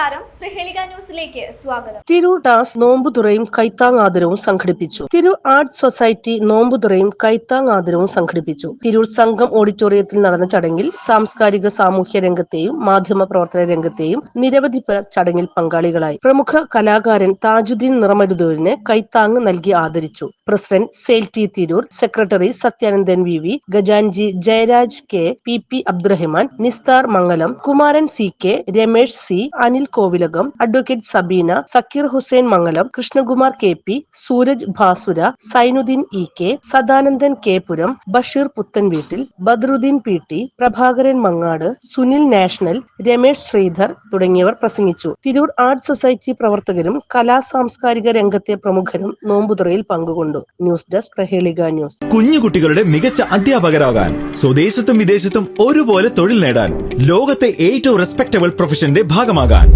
Prahelika ന്യൂസിലേക്ക് സ്വാഗതം. തിരൂർ ഡാസ് നോമ്പുതുറയും കൈത്താങ്ങാദരവും സംഘടിപ്പിച്ചു. തിരൂർ ആർട്ട് സൊസൈറ്റി നോമ്പുതുറയും കൈത്താങ്ങാദരവും സംഘടിപ്പിച്ചു. തിരൂർ സംഘം ഓഡിറ്റോറിയത്തിൽ നടന്ന ചടങ്ങിൽ സാംസ്കാരിക സാമൂഹ്യ രംഗത്തെയും മാധ്യമ പ്രവർത്തന രംഗത്തെയും നിരവധി പേർ ചടങ്ങിൽ പങ്കാളികളായി. പ്രമുഖ കലാകാരൻ താജുദ്ദീൻ നിറമരുദൂരിന് കൈത്താങ് നൽകി ആദരിച്ചു. President sale T Tirur secretary Sathyanandan V V ഗജാൻജി Jayaraj K P P Abdurahiman Nisthar Mangalam Kumaran C K Ramesh C Anil Kovilakam advocate Sabeena Zakir Hussain Mangalam Krishnakumar K P Sooraj Bhasura Sainudheen E K Sadanandan K Puram Basheer Puthanveettil Badruddin P T Prabhakaran Mangad Sunil national Ramesh Sreedhar തുടങ്ങിയവർ പ്രസംഗിച്ചു. Tirur art society പ്രവർത്തകരും കലാ സാംസ്കാരിക രംഗത്തെ പ്രമുഖരും നോമ്പുതുറയിൽ പങ്കുകൊണ്ടു. News desk Prahelika news. കുഞ്ഞുകുട്ടികളുടെ മികച്ച അധ്യാപകരാകാൻ സ്വദേശത്തും വിദേശത്തും ഒരുപോലെ തൊഴിൽ നേടാൻ ലോകത്തെ ഏറ്റവും റെസ്പെക്ടബിൾ പ്രൊഫഷന്റെ ഭാഗമാകാൻ.